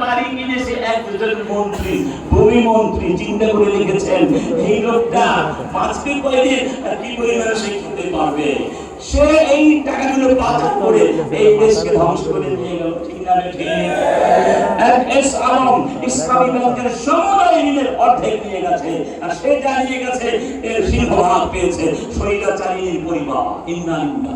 বাড়ি কিনেছে একজন মন্ত্রী ভূমি মন্ত্রী চিন্তা করে লিখেছেন এই লোকটা বাঁচবে কয়দিন আর কি পরিমাণে সে খেতে পারবে? সে এই টাকাগুলো পাচার করে এই দেশকে ধ্বংস করে নিয়ে গেল ঠিক না এস আলম ইসলামী ব্যাংকের সমুদায় ঋণের অর্ধেক নিয়ে গেছে আর সে যা নিয়ে গেছে এর সিংহভাগ পেয়েছে শৈলাচারীর পরিবার ইন্না ইন্না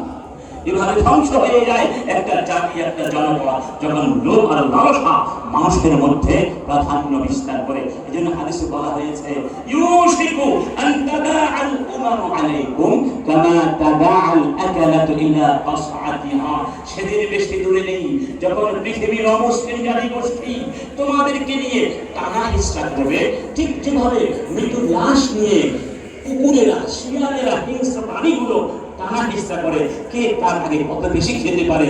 এভাবে ধ্বংস হয়ে যায়। একটা জাতি, একটা জনপদ যখন লোভ আর লালসা মানুষের মধ্যে প্রাধান্য বিস্তার করে। এই জন্য হাদিসে বলা হয়েছে, ইউশিকু আন তাদাআল উমাম আলাইকুম কামা তাদাআল আকালাতু ইলা কাসআতিহা সেদিন বেশি দূরে নেই। যখন পৃথিবীর অমুসলিম জাতি গোষ্ঠী তোমাদেরকে নিয়ে টানা হিস্সা করবে, ঠিক যেভাবে মৃত লাশ নিয়ে কুকুরেরা, শিয়ালেরা, হিংস্র প্রাণীগুলো টানার চেষ্টা করে কে কার আগে কত বেশি খেতে পারে,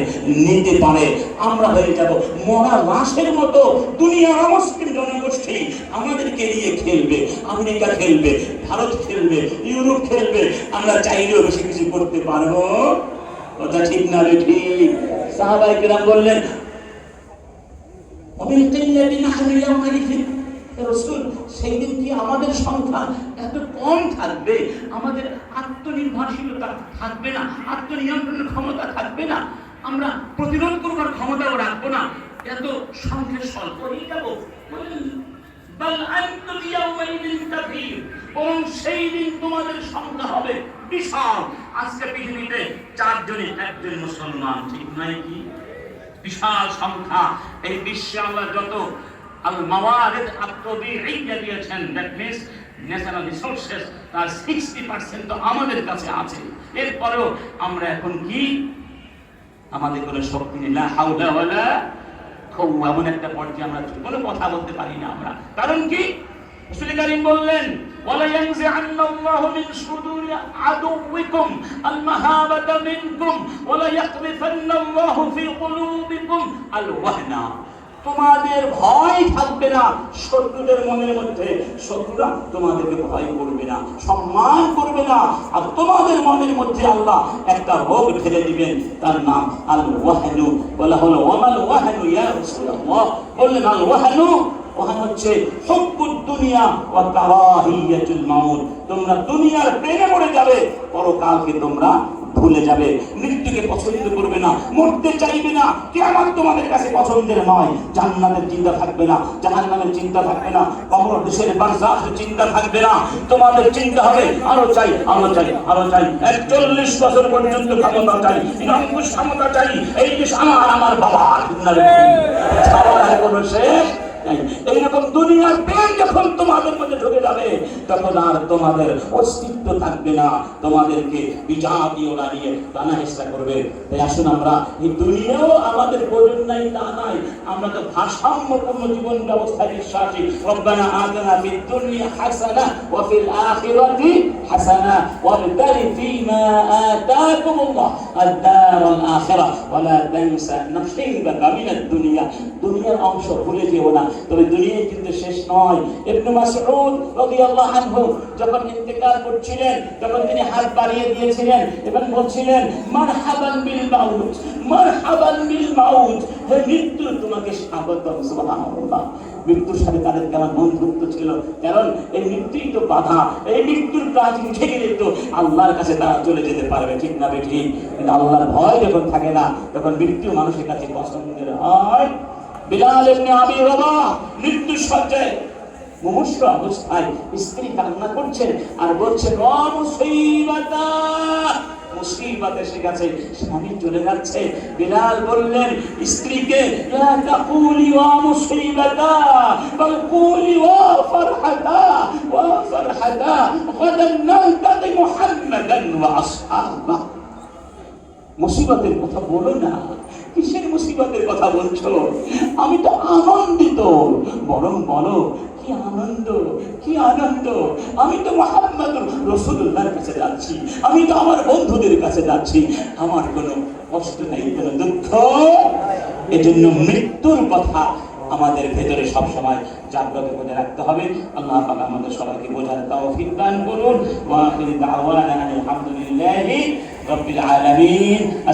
নিতে পারে। আমরা হয়ে যাব মরা লাশের মতো দুনিয়ার মুসলিম জনগোষ্ঠী। আমাদেরকে নিয়ে খেলবে, আমেরিকা খেলবে, ভারত খেলবে, ইউরোপ খেলবে। আমরা চাইলেও বেশি কিছু করতে পারব। কথা ঠিক না রে ঠিক? সাহাবাই কিরাম বললেন অমিন কিল্লাদিন মারিফিন রসুল, সেই দিন কি আমাদের সংখ্যা এত কম থাকবে? আমাদের আত্মনির্ভরশীলতা থাকবে না, আত্মনিয়ন্ত্রণের ক্ষমতা থাকবে না। আমরা প্রতিরোধ করবার ক্ষমতাও রাখব না। এত সংখ্যা স্বল্প। হয়ে যাব। সেই দিন তোমাদের সংখ্যা হবে বিশাল। আজকে পৃথিবীতে চারজনে একজন মুসলমান, ঠিক নয় কি? বিশাল সংখ্যা। এই বিশ্বে আল্লাহ যত আল মাওয়ারিদ আত্মবিহিয়া দিয়েছেন। দ্যাট মিনস ন্যাশনাল রিসোর্সেস তার সিক্সটি পার্সেন্ট তো আমাদের কাছে আছে। এরপরেও আমরা এখন কি? আমাদের কোনো শক্তি নেই। লা হাওলা ওয়ালা কুওয়া। এমন একটা পর্যায়ে আমরা কোনো কথা বলতে পারি না আমরা। কারণ কি? রাসূল বললেন, ওয়ালা ইয়ানজিআন্না আল্লাহু মিন সুদুরি আদুওয়িকুম আল মিনকুম, ওয়ালা ইয়াকযিফান্না আল্লাহু ফি কুলুবিকুম, আল ওয়াহনা। তোমাদের ভয় থাকবে না। শত্রুদের মনের মধ্যে শত্রুরা তোমাদেরকে ভয় করবে না, সম্মান করবে না। আর তোমাদের মনের মধ্যে আল্লাহ একটা রোগ ঢেলে দিবেন, তার নাম আল ওয়াহানু বলা হলো ওয়ামাল ওয়াহানু বললেন আল ওয়াহানু ওহান হচ্ছে হুব্বুদ দুনিয়া ওয়া কারাহিয়াতুল মাউত। তোমরা দুনিয়ার প্রেমে পড়ে যাবে, পরকালকে তোমরা ভুলে যাবে। মৃত্যুকে পছন্দ করবে না মরতে চাইবে না। কেমন তোমাদের কাছে পছন্দের নয়। জান্নাতের চিন্তা থাকবে না জাহান্নামের চিন্তা থাকবে না কবর দেশের বারজাখের চিন্তা থাকবে না। তোমাদের চিন্তা হবে আরও চাই আরও চাই আরও চাই। একচল্লিশ বছর পর্যন্ত ক্ষমতা চাই ক্ষমতা চাই। এই দেশ আমার আমার বাবা কোনো শেষ এইরকম দুনিয়ার প্রেম যখন তোমাদের মধ্যে ঢুকে যাবে, তখন আর তোমাদের অস্তিত্ব থাকবে না। তোমাদেরকে বিজাতীয় দাঁড়িয়ে টানা করবে। তাই আসুন আমরা, এই দুনিয়াও আমাদের প্রয়োজন নাই, তা নাই। আমরা তো ভারসাম্যপূর্ণ জীবন ব্যবস্থায় বিশ্বাসী রব্বানা হাসানা ফিল আখিরাতি হাসানা ফীমা আতাকুমুল্লাহ। আখিরাহ। দুনিয়া। দুনিয়ার অংশ ভুলে যেও না। তবে দুনিয়া কিন্তু শেষ নয়। ইবনে মাসউদ রাদিয়াল্লাহু আনহু যখন ইন্তেকাল করছিলেন, তখন তিনি হাত বাড়িয়ে দিয়েছিলেন এবং বলছিলেন, মারহাবান বিল মাউত, মারহাবান বিল মাউত, হে মৃত্যু, তোমাকে স্বাগতম সুবহানাল্লাহ। মৃত্যুর সাথে তাদের কেমন বন্ধুত্ব ছিল? কারণ এই মৃত্যুই তো বাধা, এই মৃত্যুর কাজ উঠে গেলে তো আল্লাহর কাছে তারা চলে যেতে পারবে, ঠিক না বেঠিক কিন্তু আল্লাহর ভয় যখন থাকে না, তখন মৃত্যু মানুষের কাছে পছন্দের হয়। বিলাল রাবাহ মৃত্যু সজ্জায় অবস্থায় স্ত্রী কান্না করছেন আর বলছে র মুসিবাতা! এসে গেছে, স্বামী চলে যাচ্ছে। বিলাল বললেন, স্ত্রীকে, লা তাকুলি ওয়া বাল কুলি ওয়া মুহাম্মাদান ওয়া আসহাবা। মুসিবতের কথা বলো না। মুসিবতের কথা বলছো। আমি তো আনন্দিত। বরং বলো, কি আনন্দ কি আনন্দ? আমি তো মোহাম্মদ রসুল্লাহর কাছে যাচ্ছি। আমি তো আমার বন্ধুদের কাছে যাচ্ছি। আমার কোনো কষ্ট নেই, কোনো দুঃখ। এজন্য মৃত্যুর কথা আমাদের ভেতরে সব সময় জাগ্রত করে রাখতে হবে। আল্লাহ পাক আমাদের সবাইকে বোঝার তৌফিক দান করুন। ওয়া আখির দাওয়ানা আলহামদুলিল্লাহি রাব্বিল আলামিন।